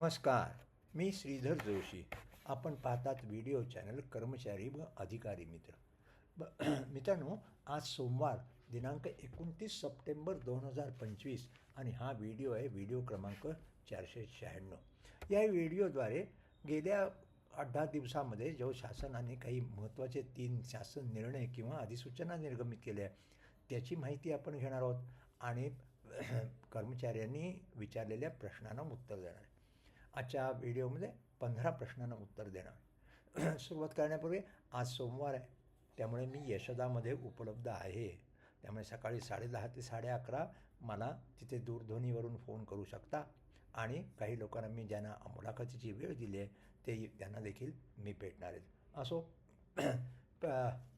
नमस्कार मी श्रीधर जोशी. आपण पाहतात व्हिडिओ चॅनल कर्मचारी व अधिकारी मित्र. ब मित्रांनो आज सोमवार दिनांक एकोणतीस सप्टेंबर दोन हजार पंचवीस आणि हा व्हिडिओ आहे व्हिडिओ क्रमांक चारशे शहाण्णव. या व्हिडिओद्वारे गेल्या आठ दहा दिवसामध्ये जो शासनाने काही महत्त्वाचे तीन शासन निर्णय किंवा अधिसूचना निर्गमित केल्या त्याची माहिती आपण घेणार आहोत आणि कर्मचाऱ्यांनी विचारलेल्या प्रश्नांना उत्तर देणार आहे आजच्या व्हिडिओमध्ये पंधरा प्रश्नांना उत्तर देणार सुरुवात करण्यापूर्वी आज सोमवार आहे. त्यामुळे मी यशदामध्ये उपलब्ध आहे. त्यामुळे सकाळी साडेदहा ते साडे अकरा मला तिथे दूरध्वनीवरून फोन करू शकता. आणि काही लोकांना मी ज्यांना मुलाखतीची वेळ दिली आहे ते त्यांना देखील मी भेटणार आहेत असो प-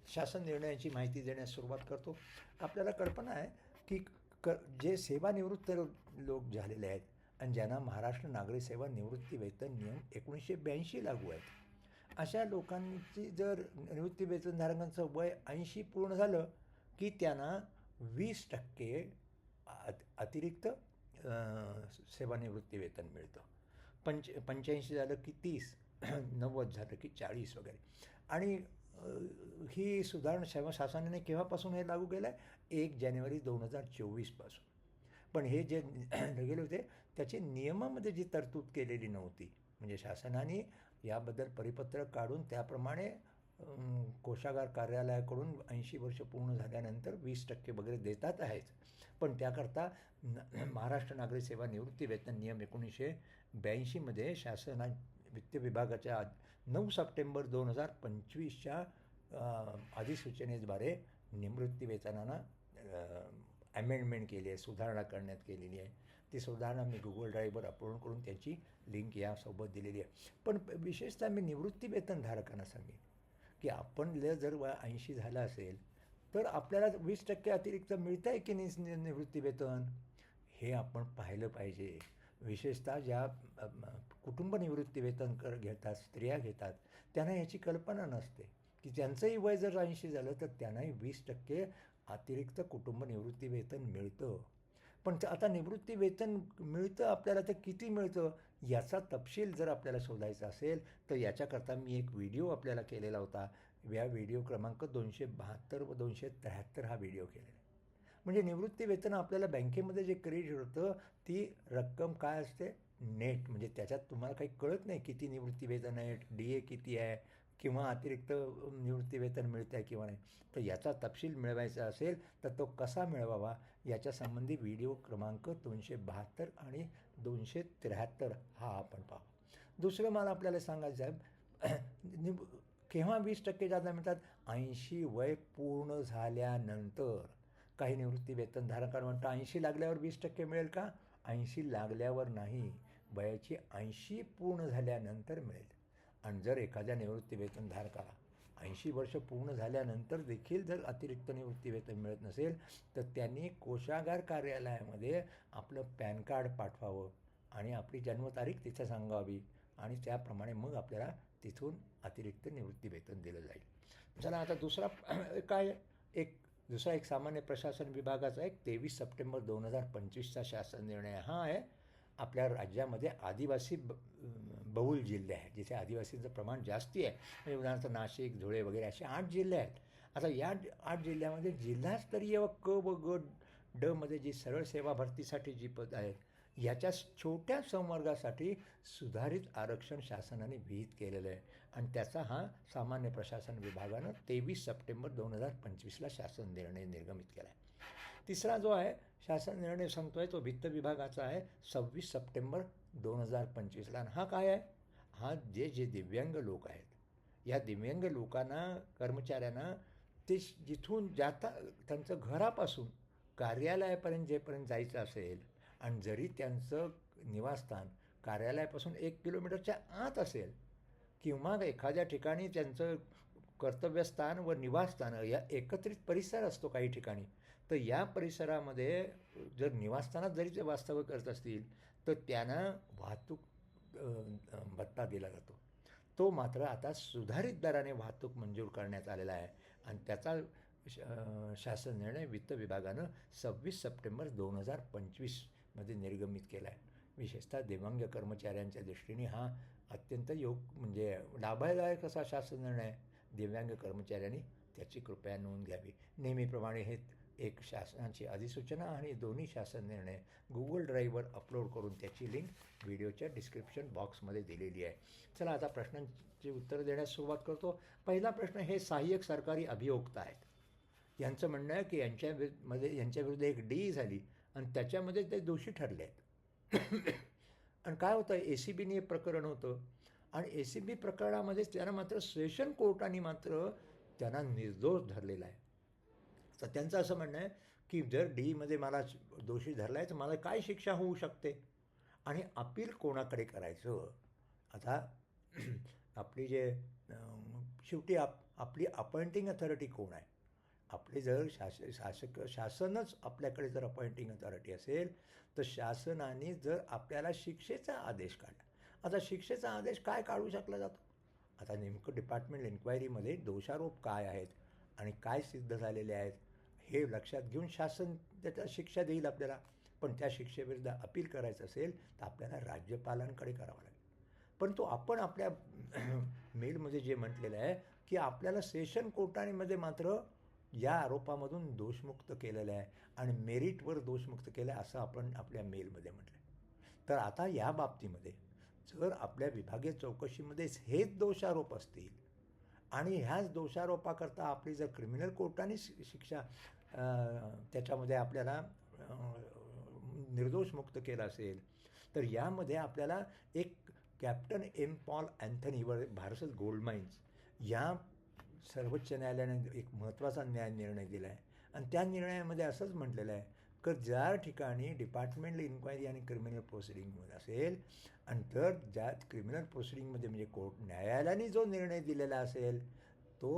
शासन निर्णयाची माहिती देण्यास सुरुवात करतो. आपल्याला कल्पना आहे की क जे सेवानिवृत्त लोक झालेले आहेत आणि ज्यांना महाराष्ट्र नागरी सेवा निवृत्ती वेतन नियम एकोणीसशे ब्याऐंशी लागू आहेत. अशा लोकांची जर निवृत्ती वेतनधारकांचं वय ऐंशी पूर्ण झालं की त्यांना वीस टक्के अत अतिरिक्त सेवानिवृत्तीवेतन सेवानिवृत्ती वेतन मिळतं. पंच पंच्याऐंशी झालं की तीस नव्वद झालं की चाळीस वगैरे. आणि ही सुधारणा सेवा शासनाने केव्हापासून हे लागू केलं आहे एक जानेवारी दोन हजार चोवीसपासून पण हे जे गेले होते त्याची नियमामध्ये जी तरतूद केलेली नव्हती. म्हणजे शासनाने याबद्दल परिपत्रक काढून त्याप्रमाणे कोषागार कोशागार कार्यालयाकडून ऐंशी वर्ष पूर्ण झाल्यानंतर वीस टक्के वगैरे देतात आहेच पण त्याकरता न- महाराष्ट्र नागरी सेवा निवृत्ती वेतन नियम एकोणीसशे ब्याऐंशीमध्ये शासना वित्त विभागाच्या नऊ सप्टेंबर दोन हजार पंचवीसच्या अधिसूचनेद्वारे निवृत्ती वेतनांना अमेंडमेंट केली आहे सुधारणा करण्यात केलेली आहे. ती सुधारणा मी गुगल ड्राईव्हवर अपलोड करून त्याची लिंक यासोबत दिलेली आहे. पण विशेषतः मी निवृत्ती वेतनधारकांना सांगेन की आपण ल- जर व ऐंशी झालं असेल तर आपल्याला वीस टक्के अतिरिक्त मिळतं आहे की नाही नि- निवृत्ती वेतन? हे आपण पाहिलं पाहिजे. विशेषतः ज्या कुटुंब निवृत्ती वेतन कर घेतात स्त्रिया घेतात त्यांना याची कल्पना नसते. की त्यांचंही वय जर ऐंशी झालं तर त्यांनाही वीस टक्के अतिरिक्त कुटुंब निवृत्ती वेतन मिळतं. पण आता निवृत्ती वेतन मिळतं आपल्याला तर किती मिळतं याचा तपशील जर आपल्याला शोधायचा असेल तर याच्याकरता मी एक व्हिडिओ आपल्याला केलेला होता. या व्हिडिओ क्रमांक दोनशे बहात्तर व दोनशे त्र्याहत्तर हा व्हिडिओ केलेला. आहे म्हणजे निवृत्ती वेतन आपल्याला बँकेमध्ये जे क्रेडिट होतं ती रक्कम काय असते? नेट. म्हणजे त्याच्यात तुम्हाला काही कळत नाही किती निवृत्ती वेतन आहे डी ए किती आहे किंवा अतिरिक्त निवृत्ती वेतन मिळतं आहे किंवा नाही. तर याचा तपशील मिळवायचा असेल तर तो कसा मिळवावा? याच्या संबंधी व्हिडिओ क्रमांक दोनशे बहात्तर आणि दोनशे त्र्याहत्तर हा आपण पाहू. दुसरं मला आपल्याला सांगायचं आहे केव्हा वीस टक्के जादा मिळतात? ऐंशी वय पूर्ण झाल्यानंतर. काही निवृत्ती वेतनधारकांना म्हणतो ऐंशी लागल्यावर वीस टक्के मिळेल का? ऐंशी लागल्यावर नाही. वयाची ऐंशी पूर्ण झाल्यानंतर मिळेल. आणि जर एखाद्या निवृत्ती वेतनधारकाला ऐंशी वर्ष पूर्ण झाल्यानंतर देखील जर अतिरिक्त निवृत्तीवेतन मिळत नसेल तर त्यांनी कोशागार कार्यालयामध्ये आपलं पॅन कार्ड पाठवावं आणि आपली जन्मतारीख तिथं सांगावी आणि त्याप्रमाणे मग आपल्याला तिथून अतिरिक्त निवृत्तीवेतन दिलं जाईल. चला आता दुसरा काय एक दुसरा एक सामान्य प्रशासन विभागाचा एक तेवीस सप्टेंबर दोन हजार पंचवीसचा शासन निर्णय हा आहे. आपल्या राज्यामध्ये आदिवासी ब बहुल जिल्हे आहेत जिथे आदिवासींचं प्रमाण जास्ती आहे. म्हणजे उदाहरणार्थ नाशिक धुळे वगैरे असे आठ जिल्हे आहेत. आता या आठ जिल्ह्यामध्ये जिल्हास्तरीय व क व ग ड मध्ये जी सरळ सेवा भरतीसाठी जी पद आहेत याच्या छोट्या संवर्गासाठी सुधारित आरक्षण शासनाने विहित केलेलं आहे. आणि त्याचा हा सामान्य प्रशासन विभागानं तेवीस सप्टेंबर दोन हजार पंचवीसला शासन निर्णय निर्गमित केला आहे तिसरा जो आहे शासन निर्णय सांगतोय तो वित्त विभागाचा आहे सव्वीस सप्टेंबर दोन हजार पंचवीसला. आणि हा काय आहे? हा जे जे दिव्यांग लोक आहेत. या दिव्यांग लोकांना कर्मचाऱ्यांना ते जिथून जाता त्यांचं घरापासून कार्यालयापर्यंत जेपर्यंत जायचं असेल आणि जरी त्यांचं निवासस्थान कार्यालयापासून एक किलोमीटरच्या आत असेल किंवा एखाद्या ठिकाणी त्यांचं कर्तव्यस्थान व निवासस्थान या एकत्रित परिसर असतो काही ठिकाणी तर या परिसरामध्ये जर निवासस्थानात जरी ते वास्तव्य करत असतील तर त्यांना वाहतूक भत्ता दिला जातो. तो मात्र आता सुधारित दराने वाहतूक मंजूर करण्यात आलेला आहे आणि त्याचा शासन निर्णय वित्त विभागानं सव्वीस सप्टेंबर दोन हजार पंचवीसमध्ये निर्गमित केला आहे विशेषतः दिव्यांग कर्मचाऱ्यांच्या दृष्टीने हा अत्यंत योग म्हणजे लाभदायक असा शासन निर्णय दिव्यांग कर्मचाऱ्यांनी त्याची कृपया नोंद घ्यावी. नेहमीप्रमाणे हे एक शासनाची अधिसूचना आणि दोन्ही शासन निर्णय गुगल ड्राईव्हवर अपलोड करून त्याची लिंक व्हिडिओच्या डिस्क्रिप्शन बॉक्समध्ये दिलेली आहे. चला आता प्रश्नांची उत्तरं देण्यास सुरुवात करतो. पहिला प्रश्न हे सहाय्यक सरकारी अभियोक्ता आहेत. यांचं म्हणणं आहे की यांच्या मध्ये यांच्याविरुद्ध एक डी झाली आणि त्याच्यामध्ये ते दोषी ठरले आहेत. आणि काय होतं? ए सी बीने हे प्रकरण होतं. आणि ए सी बी प्रकरणामध्ये त्यांना मात्र सेशन कोर्टाने मात्र त्यांना निर्दोष धरलेला आहे. तर त्यांचं असं म्हणणं आहे की जर डीमध्ये मला दोषी धरला आहे तर मला काय शिक्षा होऊ शकते? आणि अपील कोणाकडे करायचं? आता आपली जे शेवटी आप आपली अपॉइंटिंग अथॉरिटी कोण आहे? आपले जर शास शासक शासनच आपल्याकडे जर अपॉइंटिंग अथॉरिटी असेल तर शासनाने जर आपल्याला शिक्षेचा आदेश काढला. आता शिक्षेचा आदेश काय काढू शकला जातो? आता नेमकं डिपार्टमेंट इन्क्वायरीमध्ये दोषारोप काय आहेत? आणि काय सिद्ध झालेले आहेत? हे लक्षात घेऊन शासन त्याच्या शिक्षा देईल आपल्याला. पण त्या शिक्षेविरुद्ध अपील करायचं असेल तर आपल्याला राज्यपालांकडे करावं लागेल. परंतु आपण आपल्या मेलमध्ये जे म्हटलेलं आहे की आपल्याला सेशन कोर्टामध्ये मात्र या आरोपामधून दोषमुक्त केलेलं आहे आणि मेरिटवर दोषमुक्त केलं आहे असं आपण आपल्या मेलमध्ये म्हटलं आहे तर आता या बाबतीमध्ये जर आपल्या विभागीय चौकशीमध्येच हेच दोषारोप असतील आणि ह्याच दोषारोपाकरता आपली जर क्रिमिनल कोर्टाने शि- शिक्षा त्याच्यामध्ये आपल्याला निर्दोष मुक्त केलं असेल तर यामध्ये आपल्याला एक कॅप्टन एम पॉल अँथनीवर भारसत गोल्ड माइन्स या सर्वोच्च न्यायालयाने एक महत्त्वाचा न्याय निर्णय दिला आहे आणि त्या निर्णयामध्ये असंच म्हटलेलं आहे की ज्या ठिकाणी डिपार्टमेंटल इन्क्वायरी आणि क्रिमिनल प्रोसिडिंगमध्ये असेल आणि तर ज्या क्रिमिनल प्रोसिडिंगमध्ये म्हणजे कोर्ट न्यायालयाने जो निर्णय दिलेला असेल तो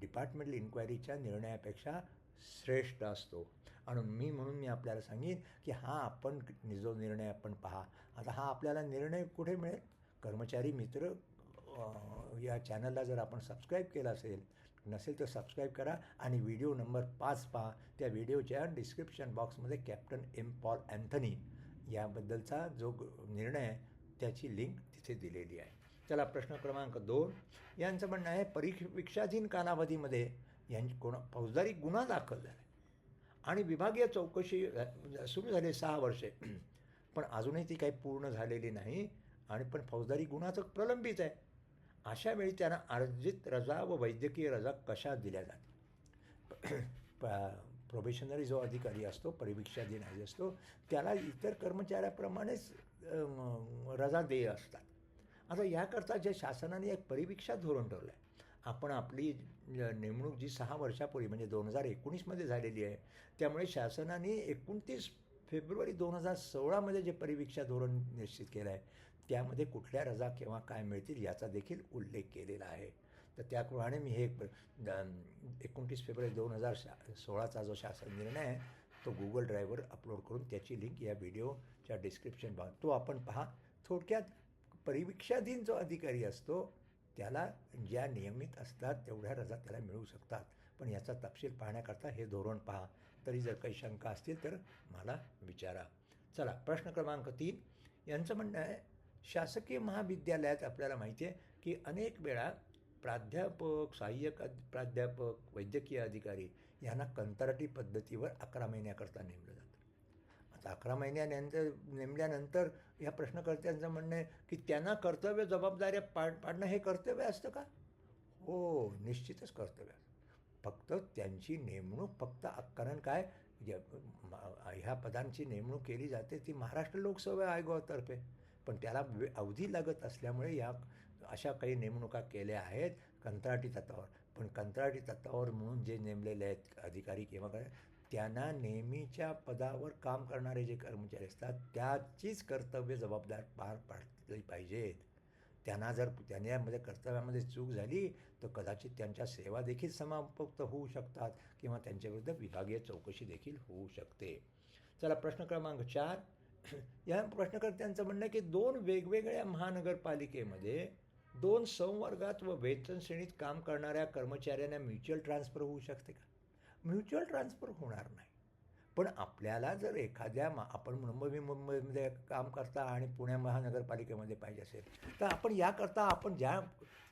डिपार्टमेंटल इन्क्वायरीच्या निर्णयापेक्षा श्रेष्ठ असतो. आणि मी म्हणून मी आपल्याला सांगेन की हा आपण जो निर्णय आपण पहा. आता हा आपल्याला निर्णय कुठे मिळेल? कर्मचारी मित्र या चॅनलला जर आपण सबस्क्राईब केला असेल नसेल तर सबस्क्राईब करा आणि व्हिडिओ नंबर पाच पहा. त्या व्हिडिओच्या डिस्क्रिप्शन बॉक्समध्ये कॅप्टन एम पॉल अँथनी याबद्दलचा जो निर्णय आहे त्याची लिंक तिथे दिलेली आहे. चला प्रश्न क्रमांक दोन. यांचं म्हणणं आहे परीक्षाधीन कालावधीमध्ये यांची कोणा फौजदारी गुन्हा दाखल झाला आणि विभागीय चौकशी सुरू झाली सहा वर्षे. पण अजूनही ती काही पूर्ण झालेली नाही आणि पण फौजदारी गुन्हाचं तर प्रलंबित आहे. अशा वेळी त्यांना अर्जित रजा व वैद्यकीय रजा कशा दिल्या जातात प्रोबेशनरी जो अधिकारी असतो परिवीक्षाधीन अधिकारी असतो त्याला इतर कर्मचाऱ्याप्रमाणेच रजा देय असतात. आता याकरता ज्या शासनाने एक परिवीक्षा धोरण ठेवलं आहे आपण आपली नेमणूक जी सहा वर्षापूर्वी म्हणजे दोन हजार एकोणीसमध्ये झालेली आहे त्यामुळे शासनाने एकोणतीस फेब्रुवारी दोन हजार सोळामध्ये जे परिवीक्षा धोरण निश्चित केलं आहे त्यामध्ये कुठल्या रजा केव्हा काय मिळतील याचा देखील उल्लेख केलेला आहे. तर त्याप्रमाणे मी हे एकोणतीस फेब्रुवारी दोन हजार शा सोळाचा जो शासन निर्णय आहे तो गुगल ड्रायव्हर अपलोड करून त्याची लिंक या व्हिडिओच्या डिस्क्रिप्शन भाग तो आपण पहा. थोडक्यात परिवीक्षाधीन जो अधिकारी असतो त्याला ज्या नियमित असतात तेवढ्या रजा त्याला मिळू शकतात. पण याचा तपशील पाहण्याकरता हे धोरण पहा. तरी जर काही शंका असतील तर मला विचारा. चला प्रश्न क्रमांक तीन. यांचं म्हणणं आहे शासकीय महाविद्यालयात आपल्याला माहिती आहे की अनेक वेळा प्राध्यापक सहाय्यक अध प्राध्यापक वैद्यकीय अधिकारी यांना कंत्राटी पद्धतीवर अकरा महिन्याकरता नेमलं जातं. अकरा महिन्यानंतर नेमल्यानंतर ह्या प्रश्नकर्त्यांचं म्हणणं आहे की त्यांना कर्तव्य जबाबदाऱ्या पाड पाडणं हे कर्तव्य असतं का? हो निश्चितच कर्तव्य फक्त त्यांची नेमणूक फक्त कारण काय? म्हणजे, ह्या पदांची नेमणूक केली जाते ती महाराष्ट्र लोकसेवा आयोगातर्फे. पण त्याला वे अवधी लागत असल्यामुळे या अशा काही नेमणुका केल्या आहेत कंत्राटी तत्वावर. पण कंत्राटी तत्वावर म्हणून जे नेमलेले आहेत अधिकारी किंवा काय त्यांना नेहमीच्या पदावर काम करणारे जे कर्मचारी असतात त्याचीच कर्तव्य जबाबदार पार पाडली पाहिजेत. त्यांना जर त्यांच्यामध्ये कर्तव्यामध्ये चूक झाली तर कदाचित त्यांच्या सेवा देखील समाप्त होऊ शकतात किंवा त्यांच्याविरुद्ध विभागीय चौकशी देखील होऊ शकते. चला प्रश्न क्रमांक चार. या प्रश्नकर्त्यांचं म्हणणं आहे की दोन वेगवेगळ्या महानगरपालिकेमध्ये दोन संवर्गात व वेतन श्रेणीत काम करणाऱ्या कर्मचाऱ्यांना म्युच्युअल ट्रान्सफर होऊ शकते का? म्युच्युअल ट्रान्सफर होणार नाही. पण आपल्याला जर एखाद्या मा आपण मुंबई मुंबईमध्ये काम करता आणि पुणे महानगरपालिकेमध्ये पाहिजे असेल तर आपण याकरता आपण ज्या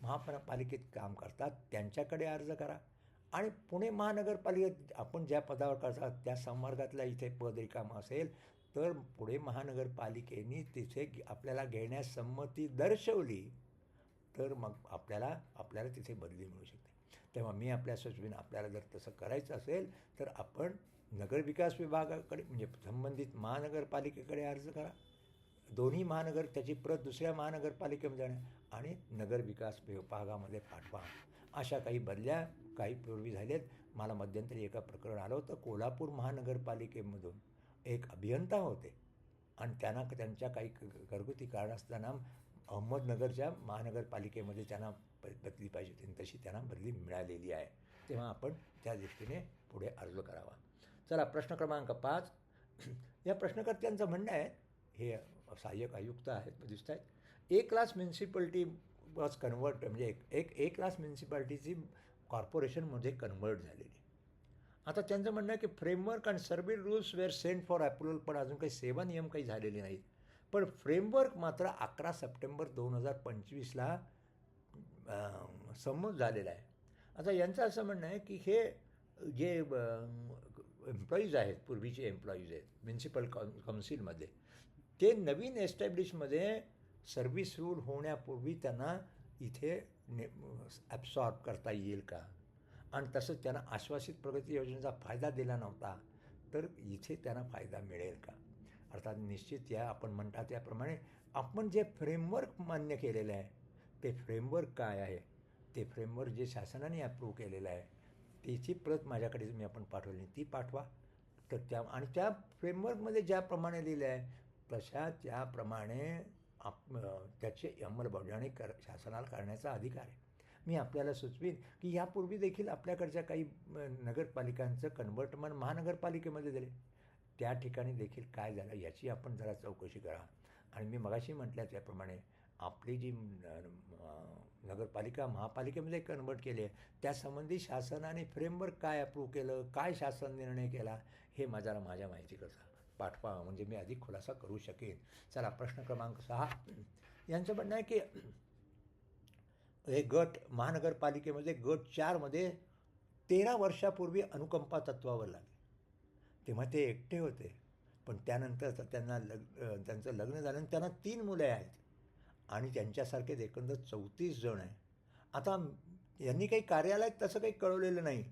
महापालिकेत काम करतात त्यांच्याकडे अर्ज करा. आणि पुणे महानगरपालिकेत आपण ज्या पदावर करतात त्या संवर्गातल्या इथे पद रिकामा असेल तर पुणे महानगरपालिकेने तिथे आपल्याला घेण्यास संमती दर्शवली तर मग आपल्याला आपल्याला तिथे बदली मिळू शकते. तेव्हा मी आपल्या सुचवीन आपल्याला जर तसं करायचं असेल तर आपण नगरविकास विभागाकडे म्हणजे संबंधित महानगरपालिकेकडे अर्ज करा. दोन्ही महानगर त्याची प्रत दुसऱ्या महानगरपालिकेमध्ये जाणे आणि नगरविकास विभागामध्ये पाठवा. अशा काही बदल्या काही पूर्वी झाल्यात. मला मध्यंतरी एका प्रकरण आलं होतं कोल्हापूर महानगरपालिकेमधून एक अभियंता होते. आणि त्यांना त्यांच्या काही घरगुती कारण असताना अहमदनगरच्या महानगरपालिकेमध्ये त्यांना बदली पाहिजे होती. आणि तशी त्यांना बदली मिळालेली आहे. तेव्हा आपण त्या दृष्टीने पुढे अर्ज करावा. चला प्रश्न क्रमांक पाच. या प्रश्नकर्त्यांचं म्हणणं आहे हे सहाय्यक आयुक्त आहेत दिसत आहेत. A class municipality was convert म्हणजे एक एक ए क्लास म्युन्सिपॅलिटीची कॉर्पोरेशनमध्ये कन्वर्ट झालेली. आता त्यांचं म्हणणं आहे की framework and survey rules were sent for approval पण अजून काही सेवा नियम काही झालेले नाहीत. पण फ्रेमवर्क मात्र अकरा सप्टेंबर दोन हजार पंचवीसला संमत झालेला आहे. आता यांचं असं म्हणणं आहे की हे जे एम्प्लॉईज आहेत पूर्वीचे एम्प्लॉईज आहेत म्युन्सिपल कॉन काउन्सिलमध्ये ते नवीन एस्टॅब्लिशमध्ये सर्व्हिस रूल होण्यापूर्वी त्यांना इथे ने ॲब्सॉर्ब करता येईल का? आणि तसंच त्यांना आश्वासित प्रगती योजनेचा फायदा दिला नव्हता तर इथे त्यांना फायदा मिळेल का? अर्थात निश्चित या आपण म्हणता त्याप्रमाणे आपण जे फ्रेमवर्क मान्य केलेलं आहे ते फ्रेमवर्क काय आहे? ते फ्रेमवर्क जे शासनाने अप्रूव्ह केलेलं आहे त्याची प्रत माझ्याकडे मी आपण पाठवली ती पाठवा. तर त्या आणि त्या फ्रेमवर्कमध्ये ज्याप्रमाणे लिहिलं आहे तशा त्याप्रमाणे आप त्याची अंमलबजावणी कर शासनाला करण्याचा अधिकार आहे. मी आपल्याला सुचवीन की यापूर्वी देखील आपल्याकडच्या काही नगरपालिकांचं कन्वर्टमेंट महानगरपालिकेमध्ये दिले त्या ठिकाणी देखील काय झालं याची आपण जरा चौकशी करा. आणि मी मगाशी म्हटल्या त्याप्रमाणे आपली जी नगरपालिका महापालिकेमध्ये कन्वर्ट केली आहे त्यासंबंधी शासनाने फ्रेमवर्क काय अप्रूव्ह केलं काय शासन निर्णय केला हे माझ्याला माझ्या माहिती कसा पाठवा म्हणजे मी अधिक खुलासा करू शकेन. चला प्रश्न क्रमांक सहा. यांचं म्हणणं आहे की हे गट महानगरपालिकेमध्ये गट चारमध्ये तेरा वर्षापूर्वी अनुकंपा तत्वावर लागले. तेव्हा ते एकटे होते पण त्यानंतर त्यांना लग त्यांचं लग्न झालं त्यांना तीन मुले आहेत. आणि त्यांच्यासारखेच एकंदर चौतीस जण आहे. आता यांनी काही कार्यालयात तसं काही कळवलेलं नाही.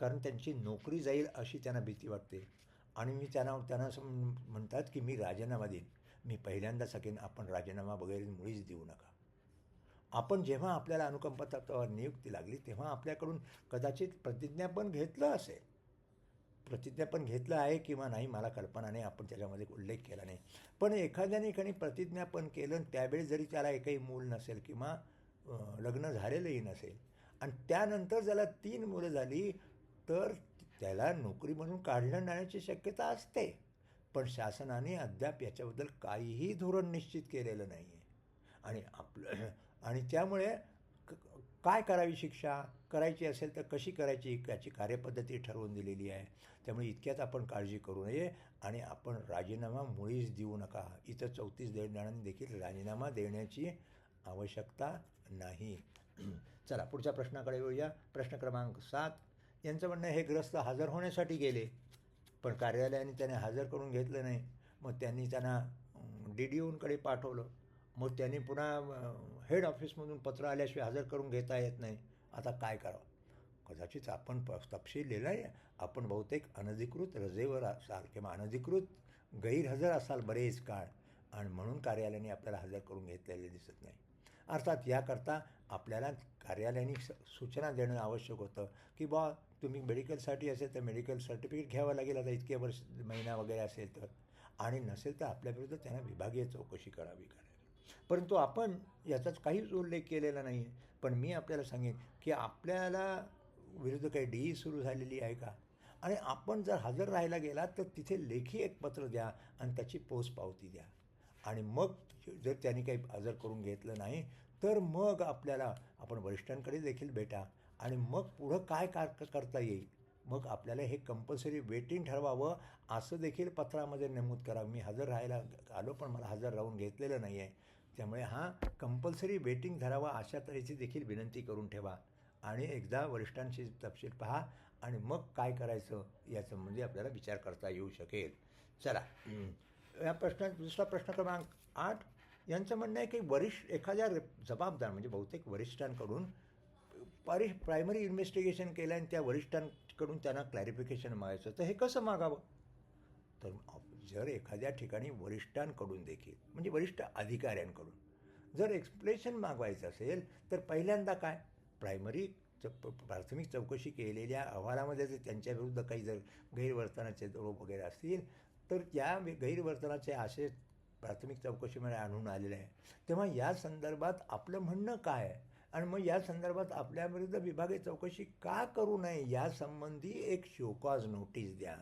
कारण त्यांची नोकरी जाईल अशी त्यांना भीती वाटते. आणि मी त्यांना त्यांना असं म्हणतात की मी राजीनामा देईन. मी पहिल्यांदा सगळेन आपण राजीनामा वगैरे मुळीच देऊ नका. आपण जेव्हा आपल्याला अनुकंपा नियुक्ती लागली तेव्हा आपल्याकडून कदाचित प्रतिज्ञापन घेतलं असेल. प्रतिज्ञापन घेतलं आहे किंवा नाही मला कल्पना नाही आपण त्याच्यामध्ये उल्लेख केला नाही. पण एखाद्याने एखादी प्रतिज्ञापन केलं त्यावेळी जरी त्याला एकही मूल नसेल किंवा लग्न झालेलंही नसेल आणि त्यानंतर ज्याला तीन मुलं झाली तर त्याला नोकरीमधून काढलं जाण्याची शक्यता असते. पण शासनाने अद्याप याच्याबद्दल काहीही धोरण निश्चित केलेलं नाही आहे आणि आपलं आणि त्यामुळे काय करावी शिक्षा? करायची असेल तर कशी करायची? याची कार्यपद्धती ठरवून दिलेली आहे. त्यामुळे इतक्यात आपण काळजी करू नये आणि आपण राजीनामा मुळीच देऊ नका. इथं चौतीस जणांनी देखील राजीनामा देण्याची आवश्यकता नाही. चला पुढच्या प्रश्नाकडे येऊया. प्रश्न क्रमांक सात. यांचं म्हणणं हे ग्रस्त हजर होण्यासाठी गेले पण कार्यालयाने त्याने हजर करून घेतलं नाही. मग त्यांनी त्यांना डी डी ओंकडे पाठवलं. मग त्यांनी पुन्हा हेड ऑफिसमधून पत्र आल्याशिवाय हजर करून घेता येत नाही. आता काय करावं? कदाचित आपण प तपशील लिहिला आहे. आपण बहुतेक अनधिकृत रजेवर असाल किंवा अनधिकृत गैरहजर असाल बरेच काळ आणि म्हणून कार्यालयाने आपल्याला हजर करून घेतलेले दिसत नाही. अर्थात याकरता आपल्याला कार्यालयाने सूचना देणं आवश्यक होतं की बा तुम्ही मेडिकलसाठी असेल तर मेडिकल सर्टिफिकेट घ्यावं लागेल. आता इतके वर्ष महिना वगैरे असेल तर. आणि नसेल तर आपल्याविरुद्ध त्यांना विभागीय चौकशी करावी करावी परंतु आपण याचाच काहीच उल्लेख केलेला नाही आहे पण मी आपल्याला सांगेन की आपल्याला विरुद्ध काही डी सुरू झालेली आहे का? आणि आपण जर हजर राहायला गेलात तर तिथे लेखी एक पत्र द्या आणि त्याची पोच पावती द्या. आणि मग जर त्यांनी काही हजर करून घेतलं नाही तर मग आपल्याला आपण वरिष्ठांकडे देखील भेटा. आणि मग पुढं काय कार करता येईल? मग आपल्याला हे कंपल्सरी वेटिंग ठरवावं असं देखील पत्रामध्ये नमूद करावं मी हजर राहायला आलो पण मला हजर राहून घेतलेलं नाही आहे त्यामुळे हा कंपल्सरी वेटिंग धरावा अशा तऱ्हेची देखील विनंती करून ठेवा. आणि एकदा वरिष्ठांशी तपशील पहा आणि मग काय करायचं यासंबंधी म्हणजे आपल्याला विचार करता येऊ शकेल. चला. या प्रश्न दुसरा प्रश्न क्रमांक आठ. यांचं म्हणणं आहे की वरिष्ठ एखाद्या जबाबदार म्हणजे बहुतेक वरिष्ठांकडून पारिश प्रायमरी इन्व्हेस्टिगेशन केलं आणि त्या वरिष्ठांकडून त्यांना क्लॅरिफिकेशन मागायचं तर हे कसं मागावं? तर जर एखाद्या ठिकाणी वरिष्ठांकडून देखील म्हणजे वरिष्ठ अधिकाऱ्यांकडून जर एक्सप्लेशन मागवायचं असेल तर पहिल्यांदा काय? प्रायमरी च प्राथमिक चौकशी केलेल्या अहवालामध्ये जर त्यांच्याविरुद्ध काही जर गैरवर्तनाचे आरोप वगैरे असतील तर त्या गैरवर्तनाचे आशय प्राथमिक चौकशीमध्ये आणून आलेले आहे. तेव्हा या संदर्भात आपलं म्हणणं काय? आणि मग या संदर्भात आपल्याविरुद्ध विभागीय चौकशी का करू नये यासंबंधी एक शोकॉज नोटीस द्या.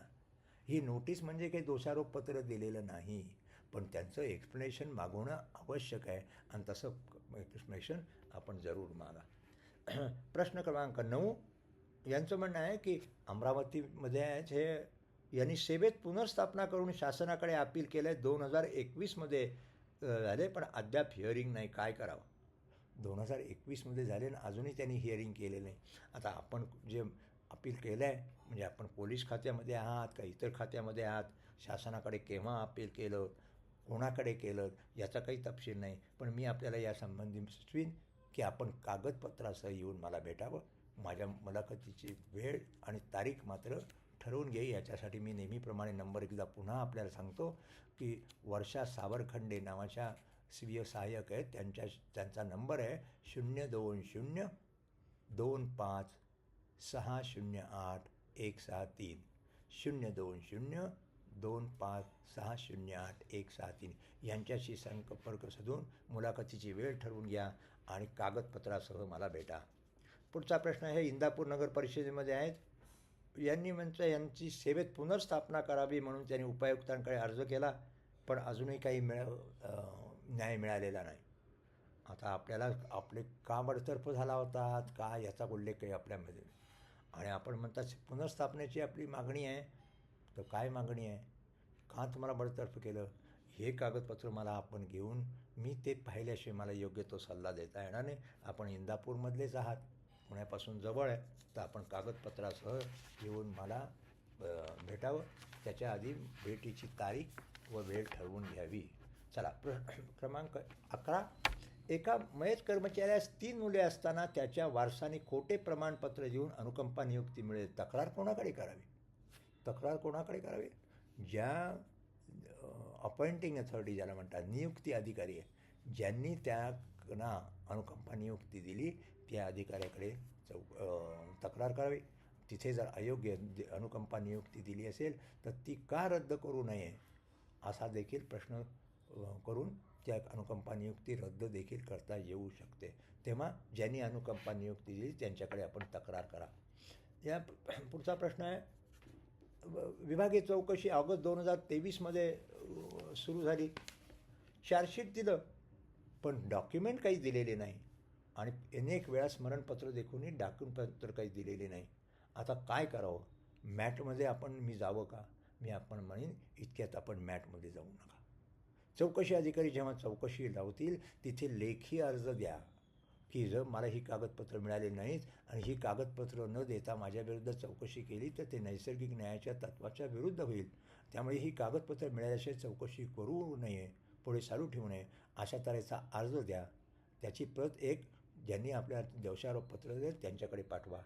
ही नोटीस म्हणजे काही दोषारोपपत्र दिलेलं नाही पण त्यांचं एक्सप्लेनेशन मागवणं आवश्यक आहे. आणि तसं एक्सप्लेनेशन आपण जरूर मागा. प्रश्न क्रमांक नऊ. यांचं म्हणणं आहे की अमरावतीमध्ये हे यांनी सेवेत पुनर्स्थापना करून शासनाकडे अपील केलं आहे दोन हजार एकवीसमध्ये झाले पण अद्याप हिअरिंग नाही. काय करावं? दोन हजार एकवीसमध्ये झाले आणि अजूनही त्यांनी हिअरिंग केलेलं नाही. आता आपण जे अपील केलं आहे म्हणजे आपण पोलीस खात्यामध्ये आहात का इतर खात्यामध्ये आहात शासनाकडे केव्हा अपील केलं कोणाकडे केलं याचा काही तपशील नाही. पण मी आपल्याला या संबंधी सुचवीन. की आपण कागदपत्रासह येऊन मला भेटावं. माझ्या मुलाखतीची वेळ आणि तारीख मात्र ठरवून घे. याच्यासाठी मी नेहमीप्रमाणे नंबर एकदा पुन्हा आपल्याला सांगतो की वर्षा सावरखंडे नावाच्या स्वीय सहाय्यक आहेत. त्यांच्या त्यांचा नंबर आहे शून्य दोन शून्य दोन पाच सहा शून्य आठ एक सहा तीन. शून्य दोन शून्य दोन पाच सहा शून्य आठ एक सहा तीन. यांच्याशी संपर्क साधून मुलाखतीची वेळ ठरवून घ्या. आणि कागदपत्रासह मला भेटा. पुढचा प्रश्न हे इंदापूर नगर परिषदेमध्ये आहेत. यांनी म्हणजे यांची सेवेत पुनर्स्थापना करावी म्हणून त्यांनी उपायुक्तांकडे अर्ज केला पण अजूनही काही मिळ न्याय मिळालेला नाही. आता आपल्याला आपले का बडतर्फ झाला होता का याचा उल्लेख काही आपल्यामध्ये आणि आपण म्हणतात पुनर्स्थापनेची आपली मागणी आहे. तर काय मागणी आहे? का तुम्हाला बडतर्फ केलं? हे कागदपत्र मला आपण घेऊन मी ते पाहिल्याशिवाय मला योग्य तो सल्ला देता येणार नाही. आपण इंदापूरमधलेच आहात पुण्यापासून जवळ आहे तर आपण कागदपत्रासह येऊन मला भेटावं. त्याच्या आधी भेटीची तारीख व वेळ ठरवून घ्यावी. चला प्र क्रमांक अकरा. एका मयत कर्मचाऱ्यास तीन मुले असताना त्याच्या वारसाने खोटे प्रमाणपत्र देऊन अनुकंपा नियुक्ती मिळेल. तक्रार कोणाकडे करावी? तक्रार कोणाकडे करावी? ज्या अपॉइंटिंग अथॉरिटी ज्याला म्हणतात नियुक्ती अधिकारी आहे ज्यांनी त्यांना अनुकंपा नियुक्ती दिली त्या अधिकाऱ्याकडे चौ तक्रार करावी. तिथे जर अयोग्य अनुकंपा नियुक्ती दिली असेल तर ती का रद्द करू नये असा देखील प्रश्न करून त्या अनुकंपा नियुक्ती रद्द देखील करता येऊ शकते. तेव्हा ज्यांनी अनुकंपा नियुक्ती दिली त्यांच्याकडे आपण तक्रार करा. या पुढचा प्रश्न आहे विभागीय चौकशी ऑगस्ट दोन हजार तेवीसमध्ये सुरू झाली. चार्जशीट दिलं पण डॉक्युमेंट काही दिलेले नाही. आणि अनेक वेळा स्मरणपत्र देखूनही डॉक्युमेंटपत्र काही दिलेले नाही. आता काय करावं? मॅटमध्ये आपण मी जावं का? मी आपण म्हणेन इतक्यात आपण मॅटमध्ये जाऊ नका. चौकशी अधिकारी जेव्हा चौकशी लावतील तिथे लेखी अर्ज द्या. की जर मला ही कागदपत्रं मिळाली नाहीत आणि ही कागदपत्रं न देता माझ्याविरुद्ध चौकशी केली तर ते नैसर्गिक न्यायाच्या तत्वाच्या विरुद्ध होईल. त्यामुळे ही कागदपत्रं मिळाल्याशिवाय चौकशी करू नये पुढे चालू ठेवू नये अशा तऱ्हेचा अर्ज द्या. त्याची प्रत एक ज्यांनी आपल्या दोषारोपपत्र देत त्यांच्याकडे पाठवा.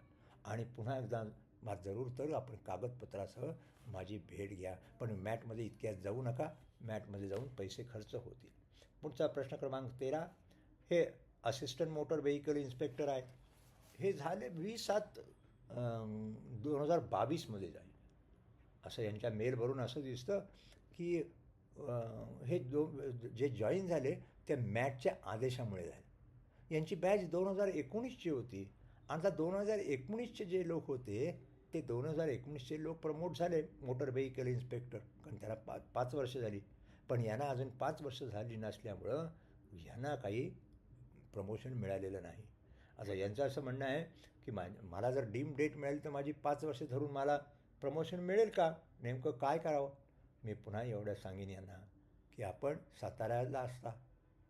आणि पुन्हा एकदा मा जरूर तर आपण कागदपत्रासह माझी भेट घ्या. पण मॅटमध्ये इतक्यात जाऊ नका. मॅटमध्ये जाऊन पैसे खर्च होतील. पुढचा प्रश्न क्रमांक तेरा. हे असिस्टंट मोटर व्हेकल इन्स्पेक्टर आहेत हे झाले वीस सात दोन हजार बावीसमध्ये जाईल असं यांच्या मेलवरून असं दिसतं की हे दो जे जॉईन झाले ते मॅटच्या आदेशामुळे झाले. यांची बॅच दोन हजार एकोणीसची होती. आता दोन हजार एकोणीसचे जे लोक होते ते दोन हजार एकोणीसचे लोक प्रमोट झाले मोटर व्हेकल इन्स्पेक्टर. कारण त्याला पा पाच वर्ष झाली. पण यांना अजून पाच वर्ष झाली नसल्यामुळं यांना काही प्रमोशन मिळालेलं नाही. आता यांचं असं म्हणणं आहे की मा मला जर डीम डेट मिळेल तर माझी पाच वर्ष धरून मला प्रमोशन मिळेल का? नेमकं काय करावं? मी पुन्हा एवढं सांगेन यांना की आपण साताऱ्याला असता.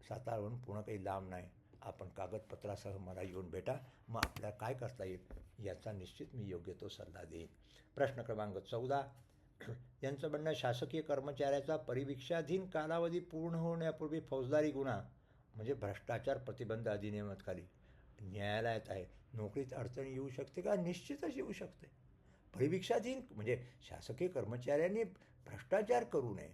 साताऱ्याहून पुणं काही लांब नाही. आपण कागदपत्रासह मला येऊन भेटा. मग आपल्याला काय करता येईल? याचा निश्चित मी योग्य तो सल्ला देईन. प्रश्न क्रमांक चौदा. यांचं म्हणणं शासकीय कर्मचाऱ्याचा परिवीक्षाधीन कालावधी पूर्ण होण्यापूर्वी फौजदारी गुन्हा. म्हणजे भ्रष्टाचार प्रतिबंध अधिनियमाखाली न्यायालयात आहे. नोकरीत अडचण येऊ शकते का? निश्चितच येऊ शकते. परिवीक्षाधीन म्हणजे शासकीय कर्मचाऱ्यांनी भ्रष्टाचार करू नये.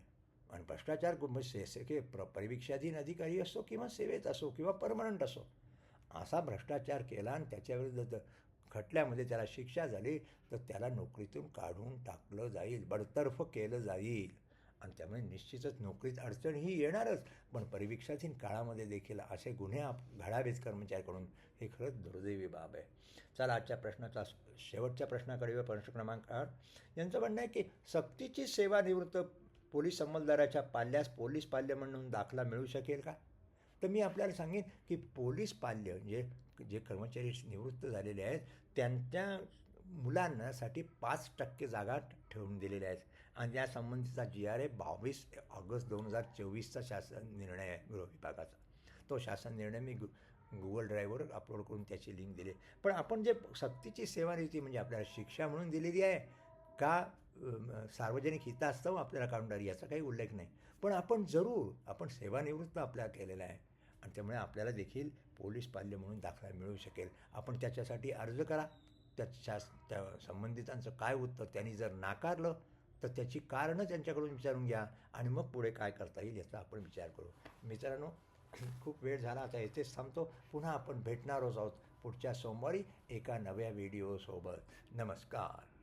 आणि भ्रष्टाचार म्हणजे शासकीय प्र परिवीक्षाधीन अधिकारी असो किंवा सेवेत असो किंवा परमनंट असो असा भ्रष्टाचार केला आणि त्याच्याविरुद्ध जर खटल्यामध्ये त्याला शिक्षा झाली तर त्याला नोकरीतून काढून टाकलं जाईल. बडतर्फ केलं जाईल. आणि त्यामुळे निश्चितच नोकरीत अडचण ही येणारच. पण परिवीक्षाधीन काळामध्ये देखील असे गुन्हे आप घडावेत कर्मचाऱ्याकडून हे खरंच दुर्दैवी बाब आहे. चला आजच्या प्रश्नाचा शेवटच्या प्रश्नाकडे प्रश्न क्रमांक आठ. यांचं म्हणणं आहे की सक्तीची सेवानिवृत्त पोलीस अंमलदाराच्या पाल्यास पोलीस पाल्य म्हणून दाखला मिळू शकेल का? तर मी आपल्याला सांगेन की पोलीस पाल्य म्हणजे जे कर्मचारी निवृत्त झालेले आहेत त्यांच्या मुलांनासाठी पाच टक्के जागा ठेवून दिलेल्या आहेत. आणि या संबंधीचा जी आर ए बावीस ऑगस्ट दोन हजार चोवीसचा शासन निर्णय आहे गृह विभागाचा. तो शासन निर्णय मी गु गुगल ड्राईव्हवर अपलोड करून त्याची लिंक दिली. पण आपण जे सक्तीची सेवानिवृत्ती म्हणजे आपल्याला शिक्षा म्हणून दिलेली आहे का सार्वजनिक हितास्तव आपल्याला काढून याचा काही उल्लेख नाही. पण आपण जरूर आपण सेवानिवृत्त आपल्याला केलेला आहे. आणि त्यामुळे आपल्याला देखील पोलीस पाल्य म्हणून दाखला मिळू शकेल. आपण त्याच्यासाठी अर्ज करा. त्या शास त्या संबंधितांचं काय उत्तर त्यांनी जर नाकारलं तर त्याची कारणं त्यांच्याकडून विचारून घ्या आणि मग पुढे काय करता येईल याचा आपण विचार करू. मित्रांनो खूप वेळ झाला आता येथेच थांबतो. पुन्हा आपण भेटणारच आहोत पुढच्या सोमवारी एका नव्या व्हिडिओसोबत नमस्कार.